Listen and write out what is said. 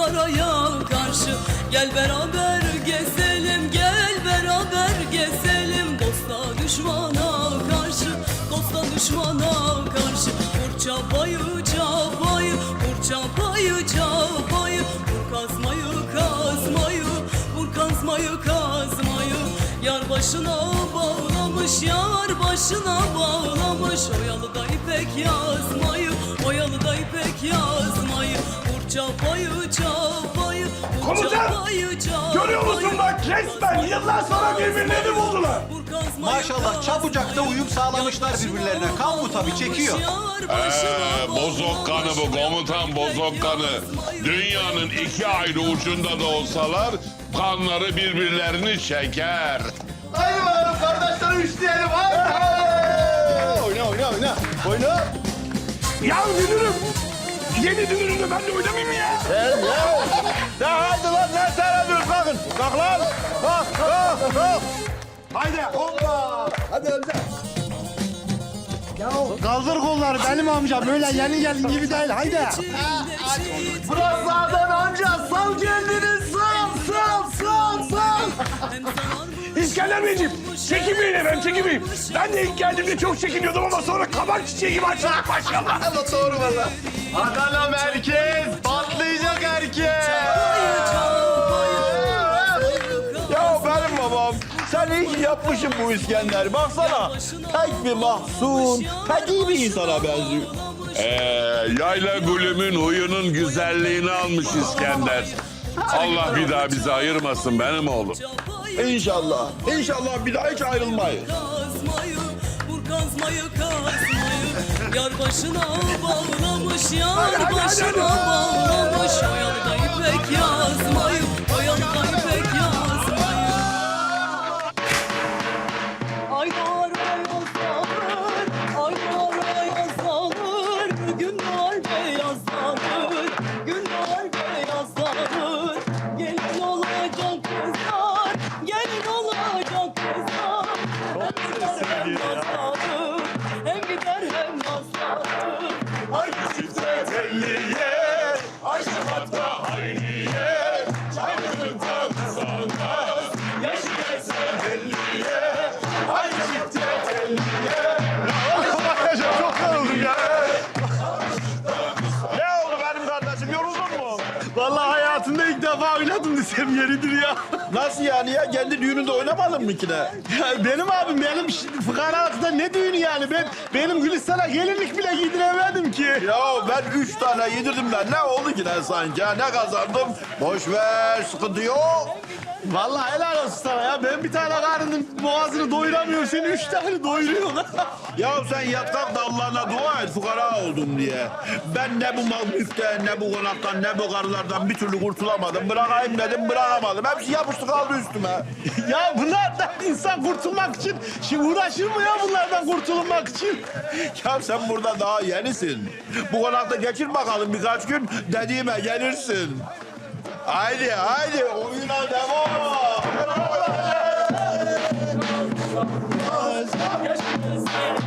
saraya karşı. Gel beraber gezelim gel beraber gezelim. Dosta düşmana karşı dosta düşmana karşı. Vur çapayı çapayı vur çapayı çapayı. Vur kazmayı kazmayı vur kazmayı kazmayı. Yar başına bağlamış yar başına bağlamış Oyalı da ipek yazmayı oyalı da ipek yazmayı Vur çapayı çapayı vur Komutan! çapayı çapayı Görüyor musun bak resmen yıllar sonra birbirlerini buldular. Vur kazmayı, Maşallah çabucak da uyum sağlamışlar birbirlerine. Kan bu tabii çekiyor. Ee, bozok kanı bu komutan bozok kanı. Dünyanın iki ayrı ucunda da olsalar kanları birbirlerini çeker. İşleyelim. Haydi. Oyna oyna oyna. Oyna. Ya dünürüm. Yeni dünürümle ben de oynamayayım ya. Ne haydi lan ne seyrediyorsun kalkın. Kalk lan. Kalk kalk kalk. Haydi hoppa. Hadi önce. Kaldır kolları benim amca böyle yeni gelin gibi değil haydi. Bırak zaten amca sal kendini İskender Beyciğim çekinmeyin efendim çekinmeyin. Ben de ilk geldiğimde çok çekiniyordum ama sonra kabak çiçeği gibi açıldık maşallah. Evet doğru valla. Bakalım herkes patlayacak herkes. Ya benim babam. Sen iyi ki yapmışsın bu İskender. Baksana. Pek bir mahzun, pek iyi bir insana benziyor. Ee, yayla gülümün huyunun güzelliğini almış İskender. Allah bir daha bizi ayırmasın benim oğlum. İnşallah. İnşallah bir daha hiç ayrılmayız. kazmayı Vur kazmayı kazmayı. Yar başına bağlamış Yar hadi, hadi, başına bağlamış. Oyalı da ipek yazmayı. Oyalı da ipek yazmayı Aylar beyazlanır Aylar beyazlanır Günler beyazlanır Vallahi hayatımda ilk defa oynadım desem yeridir ya. Nasıl yani ya? Kendi düğününde oynamadın mı ki ne? Ya benim abim benim şimdi fıkara altında ne düğünü yani ben benim Gülistan'a gelinlik bile giydiremedim ki. Ya ben üç tane yedirdim de ne oldu ki ne sanki? ha? Ne kazandım? Boş ver, sıkıntı yok. Vallahi helal olsun sana ya. Ben bir tane karının boğazını doyuramıyorum. Sen üç tane doyuruyorsun. Ya sen yat kalk da Allah'ına dua et fukara oldum diye. Ben ne bu mal mülkten, ne bu konaktan, ne bu karılardan bir türlü kurtulamadım. Bırakayım dedim, bırakamadım. Hepsi yapıştı kaldı üstüme. ya bunlardan insan kurtulmak için şimdi uğraşır mı ya bunlardan kurtulmak için? ya sen burada daha yenisin. Bu konakta geçir bakalım birkaç gün dediğime gelirsin. Haydi, haydi oyuna devam. Yaşasın, yaşasın, yaşasın.